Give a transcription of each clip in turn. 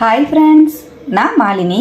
Hi friends நான் மாலினி.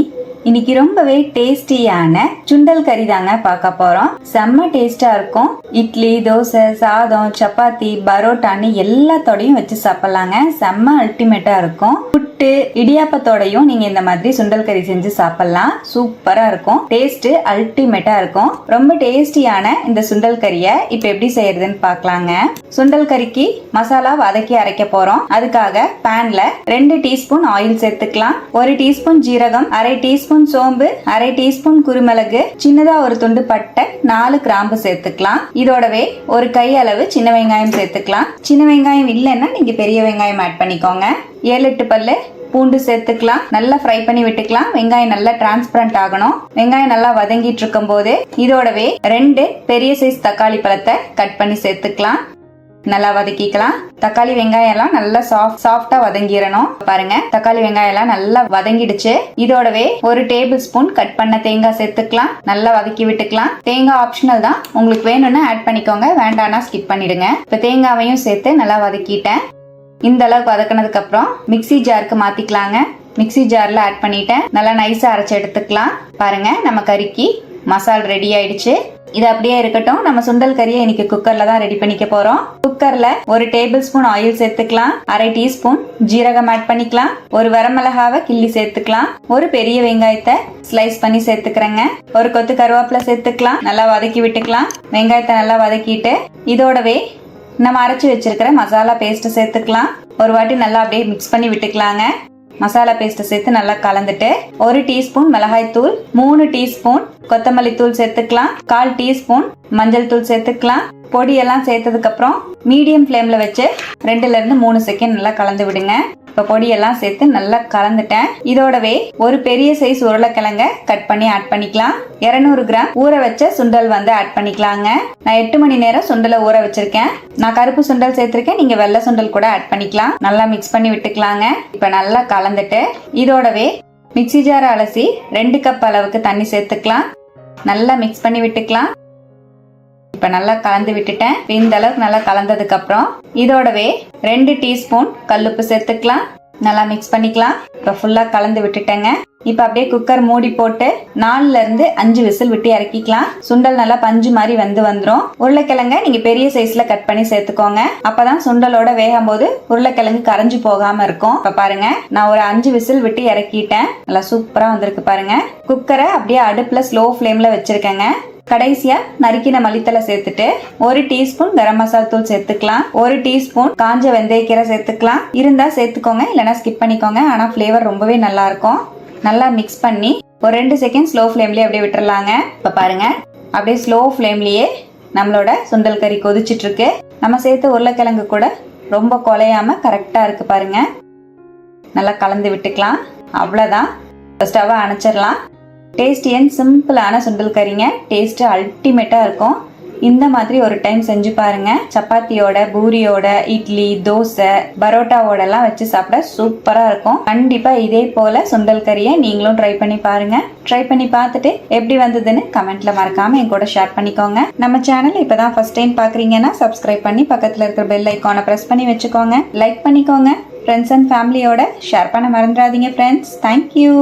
இன்னைக்கு ரொம்பவே டேஸ்டியான சுண்டல் கறி தாங்க பார்க்க போறோம். செம்ம டேஸ்டா இருக்கும். இட்லி தோசை சாதம் சப்பாத்தி பரோட்டான்னு எல்லாத்தோடையும் வச்சு சாப்பிடலாங்க. செம்ம அல்டிமேட்டா இருக்கும். புட்டு இடியாப்பத்தோடையும் நீங்க இந்த மாதிரி சுண்டல் கறி செஞ்சு சாப்பிடலாம். சூப்பரா இருக்கும். டேஸ்ட் அல்டிமேட்டா இருக்கும். ரொம்ப டேஸ்டியான இந்த சுண்டல் கறியை இப்போ எப்படி செய்யறதுன்னு பார்க்கலாங்க. சுண்டல் கறிக்கு மசாலா வதக்கி அரைக்க போறோம். அதுக்காக பேன்ல ரெண்டு டீஸ்பூன் ஆயில் சேர்த்துக்கலாம். ஒரு டீஸ்பூன் ஜீரகம் அரை டீஸ்பூன் சோம்பு அரை டீஸ்பூன் குருமிளகு சின்னதா ஒரு துண்டு பட்டை நாலு கிராம்பு சேர்த்துக்கலாம். இதோடவே ஒரு கை அளவு சின்ன வெங்காயம் சேர்த்துக்கலாம். சின்ன வெங்காயம் இல்லைன்னா நீங்க பெரிய வெங்காயம் ஆட் பண்ணிக்கோங்க. ஏழு எட்டு பல்லு பூண்டு சேர்த்துக்கலாம். நல்லா ஃப்ரை பண்ணி விட்டுக்கலாம். வெங்காயம் நல்லா டிரான்ஸ்பரண்ட் ஆகணும். வெங்காயம் நல்லா வதங்கிட்டு இருக்கும் போது இதோடவே ரெண்டு பெரிய சைஸ் தக்காளி பழத்தை கட் பண்ணி சேர்த்துக்கலாம். நல்லா வதக்கிக்கலாம். தக்காளி வெங்காயம் எல்லாம் நல்லா சாஃப்ட் சாஃப்டா வதங்கிடணும். பாருங்க தக்காளி வெங்காயம் எல்லாம் நல்லா வதங்கிடுச்சு. இதோடவே ஒரு டேபிள் ஸ்பூன் கட் பண்ண தேங்காய் சேர்த்துக்கலாம். நல்லா வதக்கி விட்டுக்கலாம். தேங்காய் ஆப்ஷனல் தான். உங்களுக்கு வேணும்னா ஆட் பண்ணிக்கோங்க. வேண்டாம்னா ஸ்கிப் பண்ணிடுங்க. இப்போ தேங்காவையும் சேர்த்து நல்லா வதக்கிட்டேன். இந்த அளவுக்கு வதக்கினதுக்கு அப்புறம் மிக்ஸி ஜாருக்கு மாத்திக்கலாங்க. மிக்ஸி ஜார்ல ஆட் பண்ணிட்டேன். நல்லா நைஸா அரைச்சு எடுத்துக்கலாம். பாருங்க நம்ம கறிக்கு மசால் ரெடி ஆயிடுச்சு. இது அப்படியே இருக்கட்டும். நம்ம சுண்டல் கறியை இன்னைக்கு குக்கர்ல தான் ரெடி பண்ணிக்க போறோம். குக்கர்ல ஒரு டேபிள் ஸ்பூன் ஆயில் சேர்த்துக்கலாம். அரை டீஸ்பூன் ஜீரகம் ஆட் பண்ணிக்கலாம். ஒரு வரமிளகாவை கிள்ளி சேர்த்துக்கலாம். ஒரு பெரிய வெங்காயத்தை ஸ்லைஸ் பண்ணி சேர்த்துக்கிறேங்க. ஒரு கொத்து கருவேப்பிலை சேர்த்துக்கலாம். நல்லா வதக்கி விட்டுக்கலாம். வெங்காயத்தை நல்லா வதக்கிட்டு இதோடவே நம்ம அரைச்சி வச்சிருக்கிற மசாலா பேஸ்ட் சேர்த்துக்கலாம். ஒரு வாட்டி நல்லா அப்படியே மிக்ஸ் பண்ணி விட்டுக்கலாங்க. மசாலா பேஸ்ட்டை சேர்த்து நல்லா கலந்துட்டு ஒரு டீஸ்பூன் மிளகாய் தூள் மூணு டீஸ்பூன் கொத்தமல்லி தூள் சேர்த்துக்கலாம். கால் டீஸ்பூன் மஞ்சள் தூள் சேர்த்துக்கலாம். பொடியெல்லாம் சேர்த்ததுக்கு அப்புறம் மீடியம் ஃப்ளேம்ல வச்சு ரெண்டுல இருந்து மூணு செகண்ட் நல்லா கலந்து விடுங்க. இப்போ பொடியெல்லாம் சேர்த்து நல்லா கலந்துட்டேன். இதோடவே ஒரு பெரிய சைஸ் உருளைக்கிழங்க கட் பண்ணி ஆட் பண்ணிக்கலாம். 200 கிராம் ஊற வச்ச சுண்டல் வந்து ஆட் பண்ணிக்கலாங்க. நான் எட்டு மணி நேரம் சுண்டலை ஊற வச்சிருக்கேன். நான் கருப்பு சுண்டல் சேர்த்திருக்கேன். நீங்க வெள்ளை சுண்டல் கூட ஆட் பண்ணிக்கலாம். நல்லா மிக்ஸ் பண்ணி விட்டுக்கலாங்க. இப்போ நல்லா கலந்துட்டு இதோடவே மிக்சி ஜார் அலசி ரெண்டு கப் அளவுக்கு தண்ணி சேர்த்துக்கலாம். நல்லா மிக்ஸ் பண்ணி விட்டுக்கலாம். இப்போ நல்லா கலந்து விட்டுட்டேன். இந்த அளவுக்கு நல்லா கலந்ததுக்கு அப்புறம் இதோடவே ரெண்டு டீஸ்பூன் கல்லுப்பு சேர்த்துக்கலாம். நல்லா மிக்ஸ் பண்ணிக்கலாம். இப்போ ஃபுல்லாக கலந்து விட்டுட்டேங்க. இப்போ அப்படியே குக்கர் மூடி போட்டு நாலுல இருந்து அஞ்சு விசில் விட்டு இறக்கிக்கலாம். சுண்டல் நல்லா பஞ்சு மாதிரி வந்து வந்துடும் உருளைக்கிழங்க நீங்க பெரிய சைஸ்ல கட் பண்ணி சேர்த்துக்கோங்க. அப்பதான் சுண்டலோட வேகும் போது உருளைக்கிழங்கு கரைஞ்சு போகாம இருக்கும். இப்ப பாருங்க நான் ஒரு அஞ்சு விசில் விட்டு இறக்கிட்டேன். நல்லா சூப்பரா வந்திருக்கு பாருங்க. குக்கரை அப்படியே அடுப்புல ஸ்லோ ஃப்ளேம்ல வச்சிருக்கேங்க. கடைசியா நறுக்கின மல்லித்தலை சேர்த்துட்டு ஒரு டீஸ்பூன் கரம் மசாலா தூள் சேர்த்துக்கலாம். ஒரு டீஸ்பூன் காஞ்ச வெந்தயக்கீரை சேர்த்துக்கலாம். இருந்தா சேர்த்துக்கோங்க இல்லைன்னா ஸ்கிப் பண்ணிக்கோங்க. ஆனா ஃப்ளேவர் ரொம்பவே நல்லா இருக்கும் நல்லா மிக்ஸ் பண்ணி ஒரு ரெண்டு செகண்ட் ஸ்லோ ஃப்ளேம்லயே அப்படியே விட்டுறலாங்க. இப்ப பாருங்க. அப்படியே ஸ்லோ ஃப்ளேம்லயே நம்மளோட சுண்டல் கறி கொதிச்சுட்டு இருக்கு நம்ம சேர்த்த உருளைக்கிழங்கு கூட ரொம்ப குலையாம கரெக்டா இருக்கு பாருங்க. நல்லா கலந்து விட்டுக்கலாம். அவ்வளோதான் ஸ்டவ்வை அணைச்சிடலாம். டேஸ்டி அண்ட் சிம்பிளான சுண்டல் கறிங்க. டேஸ்ட்டு அல்டிமேட்டாக இருக்கும். இந்த மாதிரி ஒரு டைம் செஞ்சு பாருங்க. சப்பாத்தியோட பூரியோட இட்லி தோசை பரோட்டாவோடலாம் வச்சு சாப்பிட சூப்பராக இருக்கும். கண்டிப்பாக இதே போல சுண்டல் கறியை நீங்களும் ட்ரை பண்ணி பாருங்க. ட்ரை பண்ணி பார்த்துட்டு எப்படி வந்ததுன்னு கமெண்ட்ல மறக்காம என் கூட ஷேர் பண்ணிக்கோங்க. நம்ம சேனல் இப்பதான் ஃபர்ஸ்ட் டைம் பார்க்குறீங்கன்னா சப்ஸ்கிரைப் பண்ணி பக்கத்தில் இருக்கிற பெல் ஐக்கானை ப்ரெஸ் பண்ணி வச்சுக்கோங்க. லைக் பண்ணிக்கோங்க. ஃப்ரெண்ட்ஸ் அண்ட் ஃபேமிலியோட ஷேர் பண்ண மறந்துடாதீங்க ஃப்ரெண்ட்ஸ் தேங்க்யூ